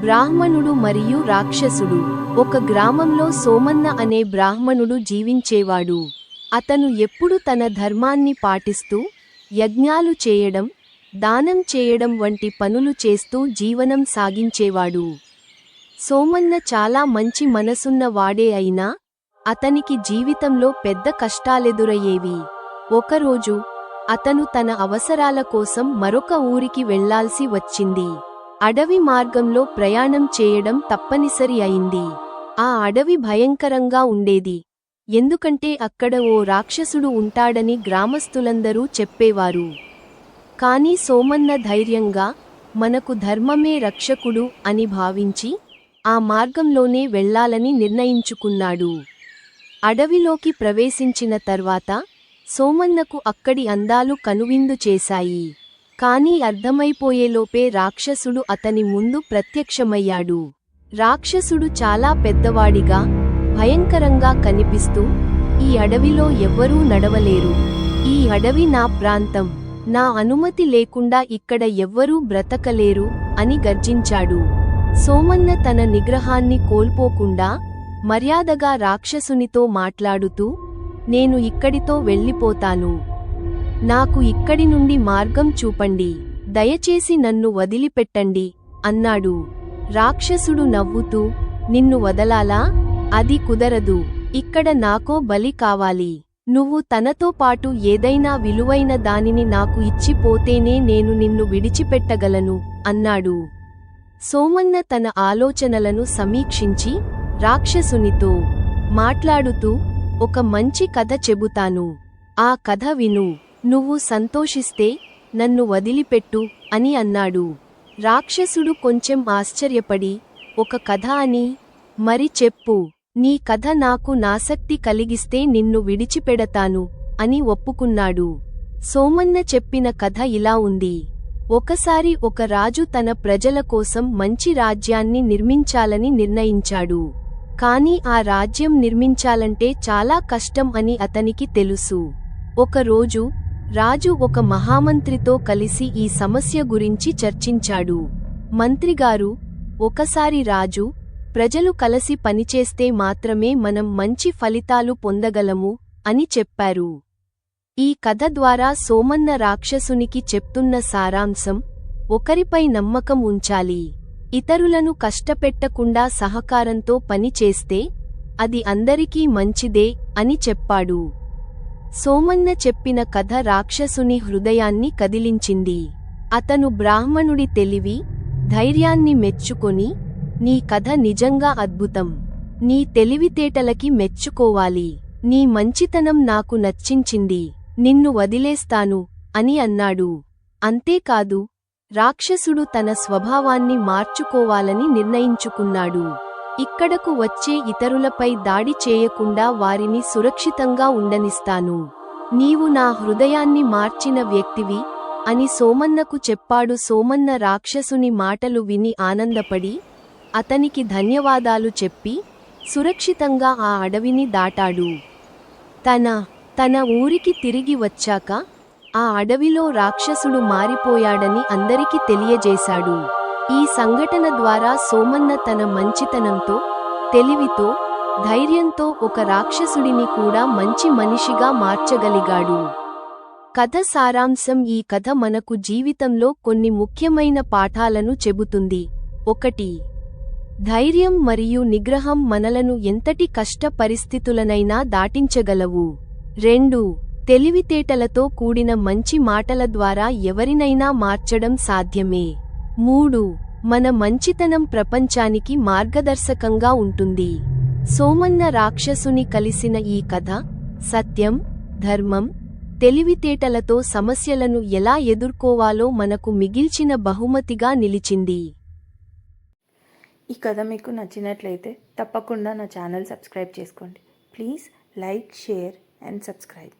బ్రాహ్మణుడు మరియు రాక్షసుడు. ఒక గ్రామంలో సోమన్న అనే బ్రాహ్మణుడు జీవించేవాడు. అతను ఎప్పుడు తన ధర్మాన్ని పాటిస్తూ యజ్ఞాలు చేయడం దానం చేయడం వంటి పనులు చేస్తూ జీవనం సాగించేవాడు. సోమన్న చాలా మంచి మనసున్న వాడే అయినా అతనికి జీవితంలో పెద్ద కష్టాలెదురయ్యేవి. ఒకరోజు అతను తన అవసరాల కోసం మరొక ఊరికి వెళ్ళాల్సి వచ్చింది. అడవి మార్గంలో ప్రయాణం చేయడం తప్పనిసరి అయింది. ఆ అడవి భయంకరంగా ఉండేది. ఎందుకంటే అక్కడ ఓ రాక్షసుడు ఉంటాడని గ్రామస్తులందరూ చెప్పేవారు. కాని సోమన్న ధైర్యంగా మనకు ధర్మమే రక్షకుడు అని భావించి ఆ మార్గంలోనే వెళ్ళాలని నిర్ణయించుకున్నాడు. అడవిలోకి ప్రవేశించిన తర్వాత సోమన్నకు అక్కడి అందాలు కనువిందు చేశాయి. కాని అర్థమైపోయేలోపే రాక్షసుడు అతని ముందు ప్రత్యక్షమయ్యాడు. రాక్షసుడు చాలా పెద్దవాడిగా భయంకరంగా కనిపిస్తూ ఈ అడవిలో ఎవ్వరూ నడవలేరు. ఈ అడవి నా ప్రాంతం. నా అనుమతి లేకుండా ఇక్కడ ఎవ్వరూ బ్రతకలేరు అని గర్జించాడు. సోమన్న తన నిగ్రహాన్ని కోల్పోకుండా మర్యాదగా రాక్షసునితో మాట్లాడుతూ నేను ఇక్కడితో వెళ్ళిపోతాను. నాకు ఇక్కడి నుండి మార్గం చూపండి. దయచేసి నన్ను వదిలిపెట్టండి అన్నాడు. రాక్షసుడు నవ్వుతూ నిన్ను వదలాలా? అది కుదరదు. ఇక్కడ నాకో బలి కావాలి. నువ్వు తనతో పాటు ఏదైనా విలువైన దానిని నాకు ఇచ్చిపోతేనే నేను నిన్ను విడిచిపెట్టగలను అన్నాడు. సోమన్న తన ఆలోచనలను సమీక్షించి రాక్షసునితో మాట్లాడుతూ ఒక మంచి కథ చెబుతాను. ఆ కథ విను. నువ్వు సంతోషిస్తే నన్ను వదిలిపెట్టు అని అన్నాడు. రాక్షసుడు కొంచెం ఆశ్చర్యపడి ఒక కథ అని మరి చెప్పు నీ కథ నాకు నాసక్తి కలిగిస్తే నిన్ను విడిచిపెడతాను అని ఒప్పుకున్నాడు. సోమన్న చెప్పిన కథ ఇలా ఉంది. ఒకసారి ఒక రాజు తన ప్రజల కోసం మంచి రాజ్యాన్ని నిర్మించాలని నిర్ణయించాడు. కాని ఆ రాజ్యం నిర్మించాలంటే చాలా కష్టం అని అతనికి తెలుసు. ఒకరోజు రాజు ఒక మహామంత్రితో కలిసి ఈ సమస్య గురించి చర్చించాడు. మంత్రిగారు ఒకసారి రాజు ప్రజలు కలసి పనిచేస్తే మాత్రమే మనం మంచి ఫలితాలు పొందగలము అని చెప్పారు. ఈ కథ ద్వారా సోమన్న రాక్షసునికి చెప్తున్న సారాంశం ఒకరిపై నమ్మకం ఉంచాలి. ఇతరులను కష్టపెట్టకుండా సహకారంతో పనిచేస్తే అది అందరికీ మంచిదే అని చెప్పాడు. సోమన్న చెప్పిన కథ రాక్షసుని హృదయాన్ని కదిలించింది. అతను బ్రాహ్మణుడి తెలివి ధైర్యాన్ని మెచ్చుకొని నీ కథ నిజంగా అద్భుతం. నీ తెలివితేటలకి మెచ్చుకోవాలి. నీ మంచితనం నాకు నచ్చించింది. నిన్ను వదిలేస్తాను అని అన్నాడు. అంతేకాదు రాక్షసుడు తన స్వభావాన్ని మార్చుకోవాలని నిర్ణయించుకున్నాడు. ఇక్కడకు వచ్చే ఇతరులపై దాడి చేయకుండా వారిని సురక్షితంగా ఉండనిస్తాను. నీవు నా హృదయాన్ని మార్చిన వ్యక్తివి అని సోమన్నకు చెప్పాడు. సోమన్న రాక్షసుని మాటలు విని ఆనందపడి అతనికి ధన్యవాదాలు చెప్పి సురక్షితంగా ఆ అడవిని దాటాడు. తన తన ఊరికి తిరిగి వచ్చాక ఆ అడవిలో రాక్షసుడు మారిపోయాడని అందరికీ తెలియజేశాడు. ఈ సంఘటన ద్వారా సోమన్న తన మంచితనంతో తెలివితో ధైర్యంతో ఒక రాక్షసుడిని కూడా మంచి మనిషిగా మార్చగలిగాడు. కథ సారాంశం ఈ కథ మనకు జీవితంలో కొన్ని ముఖ్యమైన పాఠాలను చెబుతుంది. ఒకటి ధైర్యం మరియు నిగ్రహం మనలను ఎంతటి కష్ట పరిస్థితులనైనా దాటించగలవు. రెండు తెలివితేటలతో కూడిన మంచి మాటల ద్వారా ఎవరినైనా మార్చడం సాధ్యమే. మూడు మన మంచితనం ప్రపంచానికి మార్గదర్శకంగా ఉంటుంది. సోమన్న రాక్షసుని కలిసిన ఈ కథ సత్యం ధర్మం తెలివితేటలతో సమస్యలను ఎలా ఎదుర్కోవాలో మనకు మిగిల్చిన బహుమతిగా నిలిచింది. ఈ కథ మీకు నచ్చినట్లయితే తప్పకుండా నా ఛానల్ సబ్స్క్రైబ్ చేసుకోండి. Please like share and subscribe.